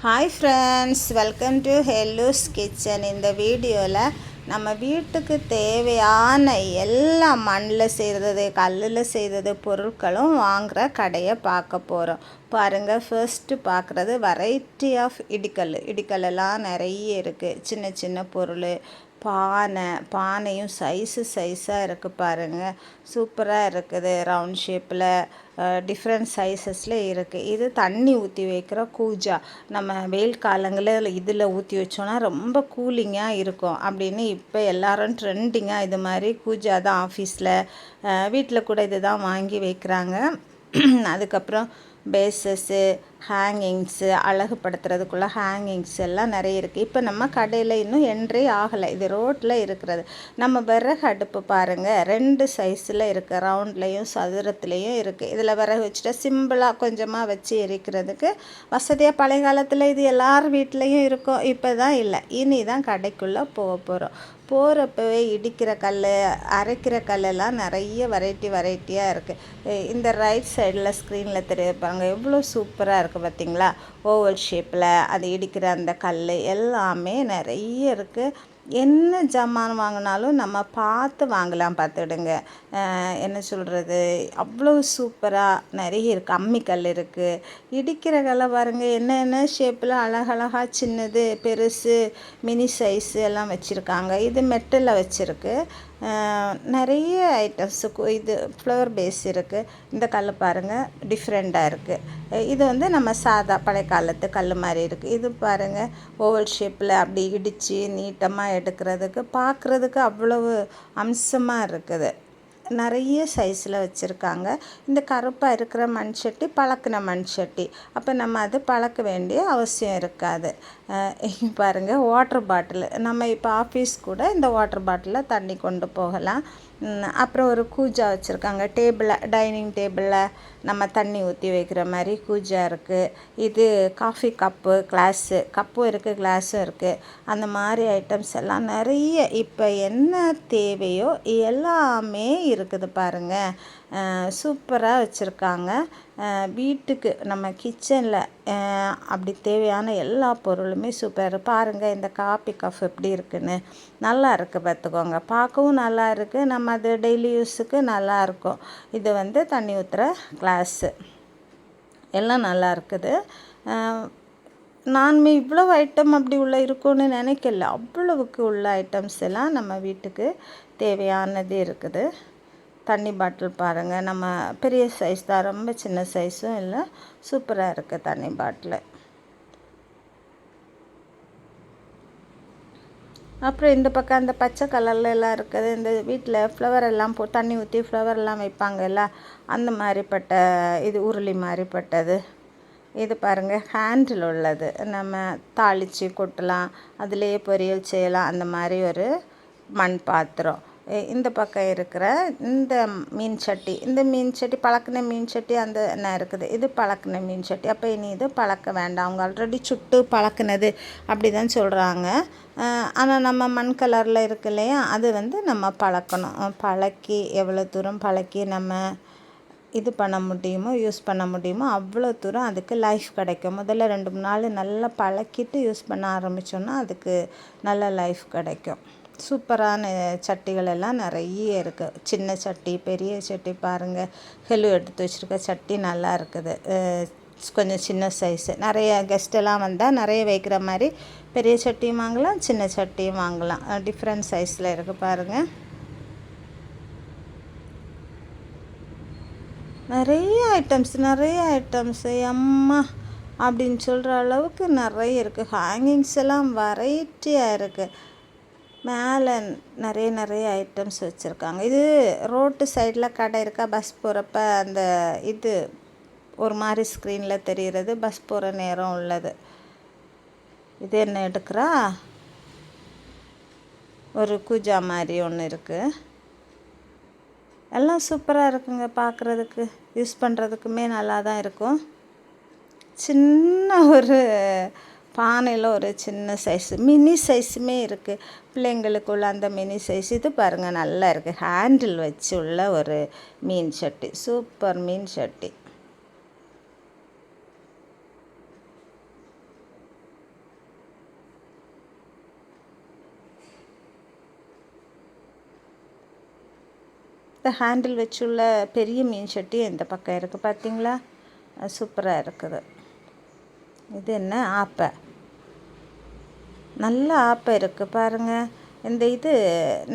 Hi friends welcome to hellos kitchen இந்த வீடியோவில் நம்ம வீட்டுக்கு தேவையான எல்லா மண்ணில் செய்கிறது கல்லில் செய்கிறது பொருட்களும் வாங்குகிற கடையை பார்க்க போகிறோம் பாருங்கள் ஃபர்ஸ்ட்டு பார்க்குறது வெரைட்டி ஆஃப் இடிக்கல். இடிக்கல்லாம் நிறைய இருக்குது சின்ன சின்ன பொருள் பானை பானையும் சைஸு சைஸாக இருக்குது. பாருங்கள் சூப்பராக இருக்குது ரவுண்ட் ஷேப்பில் டிஃப்ரெண்ட் சைஸஸில் இருக்குது இது தண்ணி ஊற்றி வைக்கிற கூஜா. நம்ம வெயில் காலங்களில் இதில் ஊற்றி வச்சோன்னா ரொம்ப கூலிங்காக இருக்கும். அப்படின்னு இப்போ எல்லாரும் ட்ரெண்டிங்காக இது மாதிரி கூஜா தான் ஆஃபீஸில் வீட்டில் கூட இது தான் வாங்கி வைக்கிறாங்க. அதுக்கப்புறம் பேசஸ்ஸு ஹேங்கிங்ஸு அழகுபடுத்துறதுக்குள்ள ஹேங்கிங்ஸ் எல்லாம் நிறைய இருக்குது இப்போ நம்ம கடையில் இன்னும் என்ட்ரே ஆகலை. இது ரோட்டில் இருக்கிறது. நம்ம விறகு அடுப்பு பாருங்கள் ரெண்டு சைஸில் இருக்குது ரவுண்ட்லேயும் சதுரத்துலேயும் இருக்குது இதில் விறகு வச்சுட்டா சிம்பிளாக கொஞ்சமாக வச்சு எரிக்கிறதுக்கு வசதியாக பழைய காலத்தில் இது எல்லார் வீட்லேயும் இருக்கும். இப்போ தான் இல்லை. இனி தான் கடைக்குள்ளே போக போகிறோம் போகிறப்பவே இடிக்கிற கல் அரைக்கிற கல்லெல்லாம் நிறைய வெரைட்டி வெரைட்டியாக இருக்குது இந்த ரைட் சைடில் ஸ்க்ரீனில் தெரிவிப்பாங்க. எவ்வளோ சூப்பராக இருக்குது பார்த்தீங்களா? ஓவல் ஷேப்பில் அது இடிக்கிற அந்த கல் எல்லாமே நிறைய இருக்குது என்ன ஜாமான் வாங்கினாலும் நம்ம பார்த்து வாங்கலாம் பார்த்துடுங்க. என்ன சொல்கிறது அவ்வளோ சூப்பராக நிறைய இருக்குது அம்மிக்கல் இருக்குது இடிக்கிற கலை பாருங்கள் என்னென்ன ஷேப்பில் அழகழகாக சின்னது பெருசு மினி சைஸு எல்லாம் வச்சுருக்காங்க. இது மெட்டலில் வச்சுருக்கு. நிறைய ஐட்டம்ஸுக்கு இது ஃப்ளவர் பேஸ் இருக்குது இந்த கல் பாருங்கள் டிஃப்ரெண்ட்டாக இருக்குது இது வந்து நம்ம சாதா பழைய காலத்து கல் மாதிரி இருக்குது இது பாருங்கள் ஓவல் ஷேப்பில் அப்படி இடித்து நீட்டமாக எடுக்கிறதுக்கு பார்க்குறதுக்கு அவ்வளவு அம்சமாக இருக்குது. நிறைய சைஸில் வச்சுருக்காங்க. இந்த கருப்பாக இருக்கிற மண் சட்டி பழக்கின மண் சட்டி அப்போ நம்ம அது பழக்க வேண்டிய அவசியம் இருக்காது. பாருங்கள் வாட்டர் பாட்டில் நம்ம இப்போ ஆஃபீஸ் கூட இந்த வாட்டர் பாட்டிலில் தண்ணி கொண்டு போகலாம். அப்புறம் ஒரு கூஜா வச்சுருக்காங்க. டேபிளில் டைனிங் டேபிளில் நம்ம தண்ணி ஊற்றி வைக்கிற மாதிரி கூஜா இருக்குது இது காஃபி கப்பு கிளாஸு கப்பும் இருக்குது கிளாஸும் இருக்குது அந்த மாதிரி ஐட்டம்ஸ் எல்லாம் நிறைய. இப்போ என்ன தேவையோ எல்லாமே இருக்குது பாருங்கள் சூப்பராக வச்சுருக்காங்க. வீட்டுக்கு நம்ம கிச்சனில் அப்படி தேவையான எல்லா பொருளுமே சூப்பர் பாருங்கள் இந்த காப்பி கஃப் எப்படி இருக்குன்னு. நல்லா இருக்குது பார்த்துக்கோங்க. பார்க்கவும் நல்லா இருக்குது நம்ம அது டெய்லி யூஸுக்கு நல்லா இருக்கும். இது வந்து தண்ணி ஊற்றுற கிளாஸு எல்லாம் நல்லா இருக்குது. நான் இவ்வளோ ஐட்டம் அப்படி உள்ள இருக்கும்னு நினைக்கல. அவ்வளவுக்கு உள்ள ஐட்டம்ஸ் எல்லாம் நம்ம வீட்டுக்கு தேவையானது இருக்குது. தண்ணி பாட்டில் பாருங்கள் நம்ம பெரிய சைஸ் தான். ரொம்ப சின்ன சைஸும் இல்லை. சூப்பராக இருக்குது தண்ணி பாட்டில். அப்புறம் இந்த பக்கம் அந்த பச்சை கலரில் எல்லாம் இருக்குது. இந்த வீட்டில் ஃப்ளவர் எல்லாம் போ தண்ணி ஊற்றி ஃப்ளவர் எல்லாம் வைப்பாங்கல்ல அந்த மாதிரிப்பட்ட இது உருளி மாதிரிப்பட்டது. இது பாருங்கள் ஹேண்டில் உள்ளது. நம்ம தாளித்து கொட்டலாம். அதிலேயே பொரியல் செய்யலாம். அந்த மாதிரி ஒரு மண் பாத்திரம் இந்த பக்கம் இருக்கிற இந்த மீன் சட்டி இந்த மீன் சட்டி பழக்கின மீன் சட்டி அந்த என்ன இருக்குது? இது பழக்கின மீன் சட்டி. அப்போ இனி இது பழக்க வேண்டாம். அவங்க ஆல்ரெடி சுட்டு பழக்கினது அப்படி தான் சொல்கிறாங்க ஆனால் நம்ம மண் கலரில் இருக்கு இல்லையா? அது வந்து நம்ம பழக்கணும். பழக்கி எவ்வளோ தூரம் பழக்கி நம்ம இது பண்ண முடியுமோ யூஸ் பண்ண முடியுமோ அவ்வளோ தூரம் அதுக்கு லைஃப் கிடைக்கும். முதல்ல ரெண்டு மூணு நாள் நல்லா பழக்கிட்டு யூஸ் பண்ண ஆரம்பித்தோன்னா அதுக்கு நல்ல லைஃப் கிடைக்கும். சூப்பரான சட்டிகள் எல்லாம் நிறைய இருக்குது சின்ன சட்டி பெரிய சட்டி பாருங்கள் ஹெலு எடுத்து வச்சுருக்க சட்டி நல்லா இருக்குது. கொஞ்சம் சின்ன சைஸு நிறைய கெஸ்ட்டெல்லாம் வந்தால் நிறைய வைக்கிற மாதிரி பெரிய சட்டியும் வாங்கலாம் சின்ன சட்டியும் வாங்கலாம். டிஃப்ரெண்ட் சைஸில் இருக்குது பாருங்கள் நிறைய ஐட்டம்ஸ் நிறைய ஐட்டம்ஸு அம்மா அப்படின்னு சொல்கிற அளவுக்கு நிறைய இருக்குது ஹேங்கிங்ஸ் எல்லாம் வெரைட்டியாக இருக்குது மேலே நிறைய நிறைய ஐட்டம்ஸ் வச்சுருக்காங்க. இது ரோட்டு சைடில் கடை இருக்கா? பஸ் போகிறப்ப அந்த இது ஒரு மாதிரி ஸ்க்ரீனில் தெரிகிறது பஸ் போகிற நேரம் உள்ளது. இது என்ன எடுக்கிறா? ஒரு கூஜா மாதிரி ஒன்று இருக்குது எல்லாம் சூப்பராக இருக்குங்க பார்க்குறதுக்கு யூஸ் பண்ணுறதுக்குமே நல்லா தான் இருக்கும். சின்ன ஒரு பானையில் ஒரு சின்ன சைஸ் மினி சைஸுமே இருக்குது பிள்ளைங்களுக்குள்ள அந்த மினி சைஸ் இது பாருங்கள் நல்லா இருக்குது ஹேண்டில் வச்சு உள்ள ஒரு மீன் சட்டி சூப்பர் மீன் சட்டி. இந்த ஹேண்டில் வச்சுள்ள பெரிய மீன் சட்டி இந்த பக்கம் இருக்குது பார்த்தீங்களா சூப்பராக இருக்குது. இது என்ன? ஆப்பை. நல்ல ஆப்பை இருக்குது பாருங்கள் இந்த இது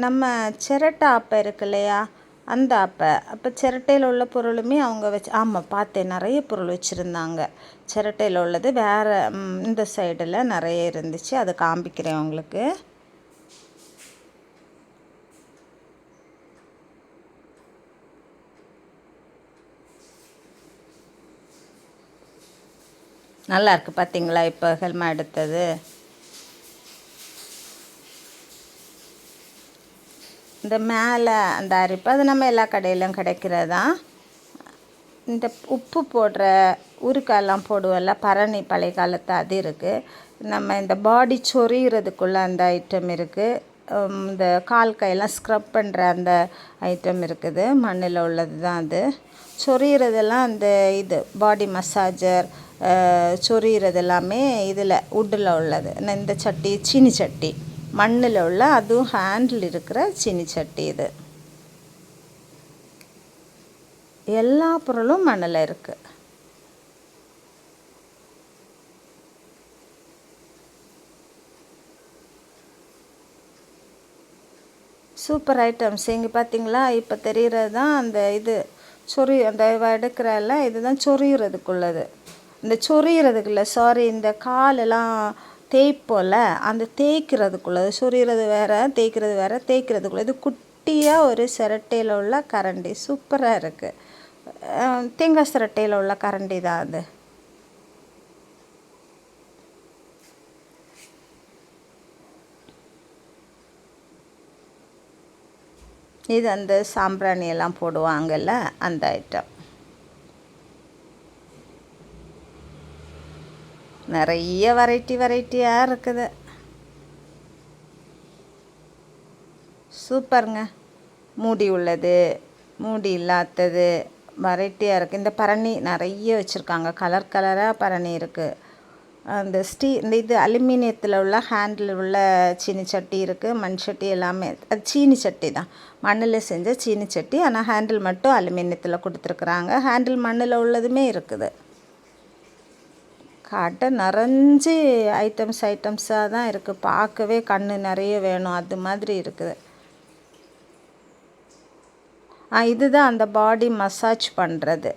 நம்ம சிரட்டை ஆப்பை இருக்கு இல்லையா? அந்த ஆப்பை. அப்போ சிரட்டையில் உள்ள பொருளுமே அவங்க வச்சு ஆமாம் பார்த்தேன். நிறைய பொருள் வச்சுருந்தாங்க. சிரட்டையில் உள்ளது வேறு இந்த சைடில் நிறைய இருந்துச்சு. அதை காமிக்கிறேன் உங்களுக்கு. நல்லா இருக்குது பார்த்தீங்களா இப்போ ஹெல்மா எடுத்தது. இந்த மேலே அந்த அரிப்பு அது நம்ம எல்லா கடையிலும் கிடைக்கிறதான் இந்த உப்பு போடுற ஊறுக்காயெல்லாம் போடுவோம்ல பரணி பழைய காலத்து அது இருக்குது நம்ம இந்த பாடி சொறிகிறதுக்குள்ளே அந்த ஐட்டம் இருக்குது இந்த கால் கையெல்லாம் ஸ்க்ரப் பண்ணுற அந்த ஐட்டம் இருக்குது. மண்ணில் உள்ளது தான் அது. சொறிகிறதெல்லாம் அந்த இது பாடி மசாஜர் சொறிகிறது எல்லாமே இதில் உட்டில் உள்ளது. இந்த சட்டி சீனி சட்டி. மண்ணில் உள்ள அதுவும் ஹேண்டில் இருக்கிற சினி சட்டி இது. எல்லா பொருளும் மண்ணில் இருக்குது சூப்பர் ஐட்டம்ஸ் இங்கே பார்த்தீங்களா இப்போ தெரிகிறது தான் அந்த இது சொறி அந்த எடுக்கிறல்ல இதுதான் சொறிகிறதுக்குள்ளது இந்த சொறிகிறதுக்குள்ள சாரி இந்த காலெல்லாம் தேய்ப்போல் அந்த தேய்க்கிறதுக்குள்ளது சொரிகிறது வேறு தேய்க்கிறது வேறு தேய்க்கிறதுக்குள்ள இது குட்டியாக ஒரு சிரட்டையில் உள்ள கரண்டி. சூப்பராக இருக்குது தேங்காய் சிரட்டையில் உள்ள கரண்டி தான் அது. இது அந்த சாம்பிராணி எல்லாம் போடுவாங்கல்ல அந்த ஐட்டம் நிறைய வெரைட்டி வெரைட்டியாக இருக்குது. சூப்பருங்க. மூடி உள்ளது மூடி இல்லாதது வெரைட்டியாக இருக்குது இந்த பரணி நிறைய வச்சுருக்காங்க. கலர் கலராக பரணி இருக்குது அந்த ஸ்டீ இந்த இது அலுமினியத்தில் உள்ள ஹேண்டில் உள்ள சீனி சட்டி இருக்குது மண் சட்டி எல்லாமே அது சீனி சட்டி தான். மண்ணில் செஞ்ச சீனி சட்டி ஆனால் ஹேண்டில் மட்டும் அலுமினியத்தில் கொடுத்துருக்குறாங்க. ஹேண்டில் மண்ணில் உள்ளதுமே இருக்குது. கடை நிறைஞ்சி ஐட்டம்ஸ் ஐட்டம்ஸாக தான் இருக்குது பார்க்கவே கண் நிறைய வேணும். அது மாதிரி இருக்குது. ஆ இதுதான் அந்த பாடி மசாஜ் பண்ணுறது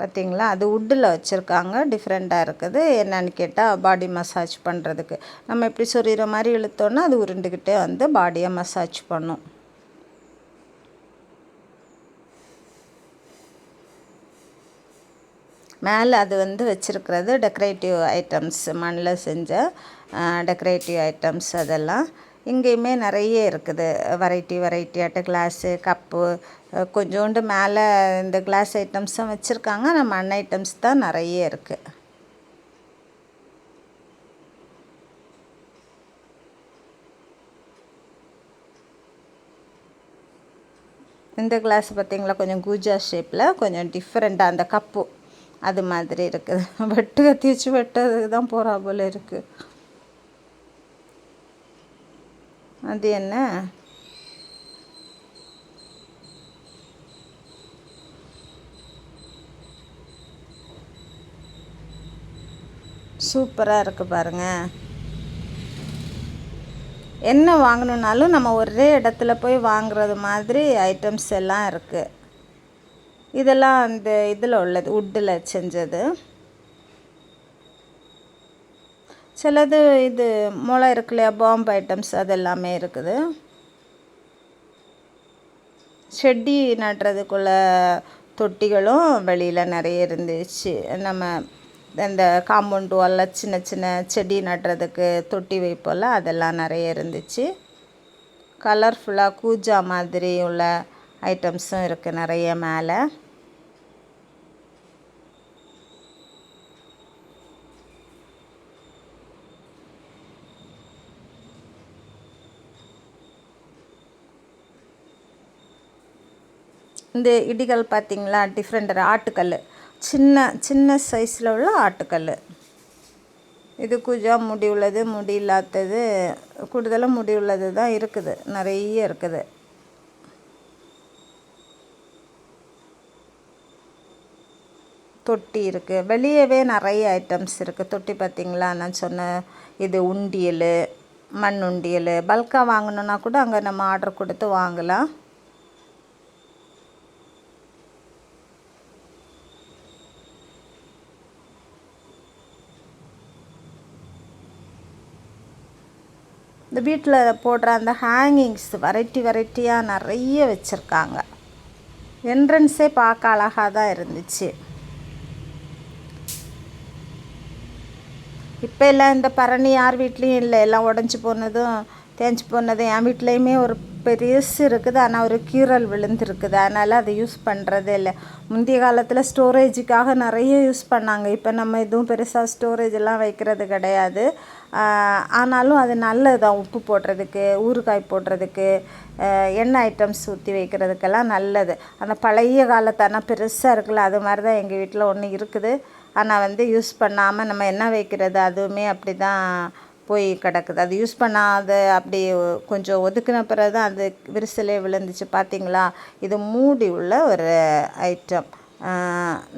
பார்த்திங்களா அது உட்டில் வச்சுருக்காங்க. டிஃப்ரெண்ட்டாக இருக்குது. என்னன்னு கேட்டால் பாடி மசாஜ் பண்ணுறதுக்கு நம்ம எப்படி சொரிகிற மாதிரி இழுத்தோன்னா அது உருண்டுக்கிட்டே வந்து பாடியை மசாஜ் பண்ணும். மேலே அது வந்து வச்சுருக்கிறது டெக்கரேட்டிவ் ஐட்டம்ஸ் மண்ணில் செஞ்ச டெக்கரேட்டிவ் ஐட்டம்ஸ் அதெல்லாம். இங்கேயுமே நிறைய இருக்குது. வெரைட்டி வெரைட்டியாட்ட கிளாஸு கப்பு கொஞ்சோண்டு மேலே இந்த கிளாஸ் ஐட்டம்ஸும் வச்சுருக்காங்க. ஆனால் மண் ஐட்டம்ஸ் தான் நிறைய இருக்குது இந்த கிளாஸ் பார்த்திங்களா கொஞ்சம் கூஜா ஷேப்பில் கொஞ்சம் டிஃப்ரெண்ட்டாக அந்த கப்பு அது மாதிரி இருக்குது. வெட்டு கத்தி வச்சு வெட்டதுக்கு தான் போகிறா போல் இருக்குது அது என்ன? சூப்பராக இருக்குது பாருங்கள் என்ன வாங்கணுன்னாலும் நம்ம ஒரே இடத்துல போய் வாங்குறது மாதிரி ஐட்டம்ஸ் எல்லாம் இருக்குது இதெல்லாம் அந்த இதில் உள்ளது உட்டில் செஞ்சது. சிலது இது முளை இருக்கு இல்லையா பாம்பு ஐட்டம்ஸ் அது எல்லாமே இருக்குது. செடி நடுறதுக்குள்ள தொட்டிகளும் வெளியில் நிறைய இருந்துச்சு. நம்ம இந்த காம்பவுண்ட் வாலில் சின்ன சின்ன செடி நடுறதுக்கு தொட்டி வைப்போல் அதெல்லாம் நிறைய இருந்துச்சு. கலர்ஃபுல்லாக கூஜா மாதிரி உள்ள ஐட்டம்ஸும் இருக்குது நிறைய மேலே. இந்த இடிகள் பார்த்திங்களா? டிஃப்ரெண்ட் ஆட்டுக்கல் சின்ன சின்ன சைஸில் உள்ள ஆட்டுக்கல் இது குஜா முடி உள்ளது முடி இல்லாதது கூடுதலாக முடி உள்ளது தான் இருக்குது. நிறைய இருக்குது. தொட்டி இருக்குது வெளியவே நிறைய ஐட்டம்ஸ் இருக்குது தொட்டி பார்த்திங்களா? நான் சொன்ன இது உண்டியல் மண் உண்டியல். பல்காக வாங்கணுன்னா கூட அங்கே நம்ம ஆர்டர் கொடுத்து வாங்கலாம். வீட்டில் போடுற அந்த ஹேங்கிங்ஸ் வெரைட்டி வெரைட்டியாக நிறைய வச்சுருக்காங்க. என்ட்ரன்ஸே பார்க்க அழகாக தான் இருந்துச்சு. இப்போ எல்லாம் இந்த பரணி யார் வீட்லேயும் இல்லை. எல்லாம் உடஞ்சி போனதும் தேஞ்சு போனதும் என் வீட்லேயுமே ஒரு பெருசு இருக்குது ஆனால் ஒரு கீரல் விழுந்துருக்குது. அதனால் அதை யூஸ் பண்ணுறதே இல்லை. முந்தைய காலத்தில் ஸ்டோரேஜுக்காக நிறைய யூஸ் பண்ணாங்க. இப்போ நம்ம எதுவும் பெருசாக ஸ்டோரேஜ் எல்லாம் வைக்கிறது கிடையாது. ஆனாலும் அது நல்லதுதான். உப்பு போடுறதுக்கு ஊறுகாய் போடுறதுக்கு எண்ணெய் ஐட்டம்ஸ் ஊற்றி வைக்கிறதுக்கெல்லாம் நல்லது. அந்த பழைய காலத்தான பெருசாக இருக்குல்ல அது மாதிரி தான் எங்கள் வீட்டில் ஒன்று இருக்குது. ஆனால் வந்து யூஸ் பண்ணாமல் நம்ம என்ன வைக்கிறது அதுவுமே அப்படி தான் போய் கிடக்குது. அது யூஸ் பண்ணாத அப்படி கொஞ்சம் ஒதுக்கின பிறகு தான் அது விரிசலே விழுந்துச்சு. பார்த்தீங்களா இது மூடி உள்ள ஒரு ஐட்டம்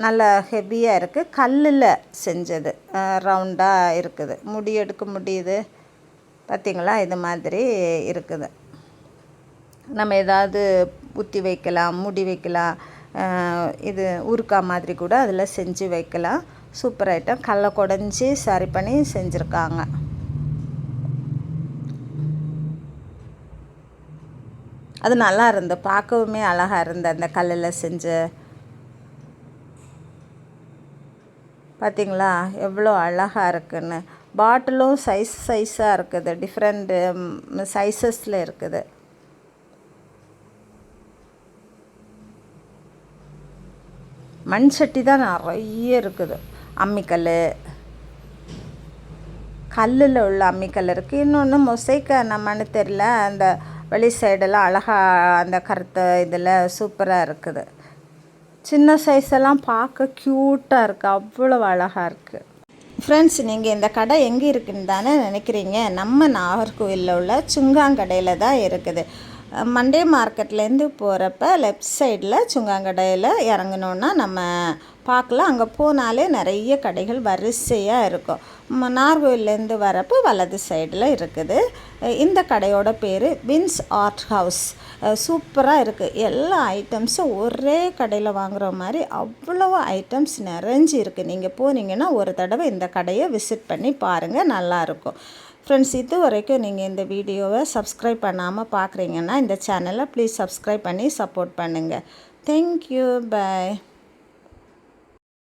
நல்ல ஹெவியாக இருக்குது கல்லில் செஞ்சது. ரவுண்டாக இருக்குது. முடி எடுக்க முடியுது. பார்த்திங்களா இது மாதிரி இருக்குது. நம்ம ஏதாவது ஊற்றி வைக்கலாம் முடி வைக்கலாம். இது ஊருக்கா மாதிரி கூட அதில் செஞ்சு வைக்கலாம். Super item. கல்லை குடஞ்சி சரி பண்ணி செஞ்சுருக்காங்க. அது நல்லா இருந்து பார்க்கவுமே அழகாக இருந்து அந்த கல்லில் செஞ்ச. பார்த்திங்களா எவ்வளோ அழகாக இருக்குன்னு. பாட்டிலும் சைஸ் சைஸாக இருக்குது. டிஃப்ரெண்ட்டு சைஸஸில் இருக்குது. மண் சட்டி தான் நிறைய இருக்குது. அம்மிக்கல் கல்லில் உள்ள அம்மிக்கல் இருக்குது இன்னொன்று மொசைக்க நம்மன்னு தெரில அந்த வெளி சைடெல்லாம் அழகாக அந்த கருத்த இதில் சூப்பராக இருக்குது. சின்ன சைஸ் எல்லாம் பார்க்க க்யூட்டாக இருக்குது அவ்வளோ அழகாக இருக்குது ஃப்ரெண்ட்ஸ் நீங்கள் இந்த கடை எங்கே இருக்குன்னு தானே நினைக்கிறீங்க? நம்ம நாகர்கோவிலில் உள்ள சுங்காங்கடையில் தான் இருக்குது. மண்டே மார்க்கெட்லேருந்து போகிறப்ப லெஃப்ட் சைடில் சுங்காங்கடையில் இறங்கினோன்னா நம்ம பார்க்கலாம் அங்கே போனாலே நிறைய கடைகள் வரிசையாக இருக்கும். நார்வேலேருந்து வரப்போ வலது சைடில் இருக்குது. இந்த கடையோட பேர் வின்ஸ் ஆர்ட் ஹவுஸ். சூப்பராக இருக்குது எல்லா ஐட்டம்ஸும் ஒரே கடையில் வாங்குகிற மாதிரி அவ்வளோ ஐட்டம்ஸ் நிறைஞ்சி இருக்குது நீங்கள் போனீங்கன்னா ஒரு தடவை இந்த கடையை விசிட் பண்ணி பாருங்கள் நல்லாயிருக்கும் ஃப்ரெண்ட்ஸ் இது வரைக்கும் நீங்கள் இந்த வீடியோவை சப்ஸ்கிரைப் பண்ணாமல் பார்க்குறீங்கன்னா இந்த சேனலை ப்ளீஸ் சப்ஸ்கிரைப் பண்ணி சப்போர்ட் பண்ணுங்கள் தேங்க்யூ. பாய்.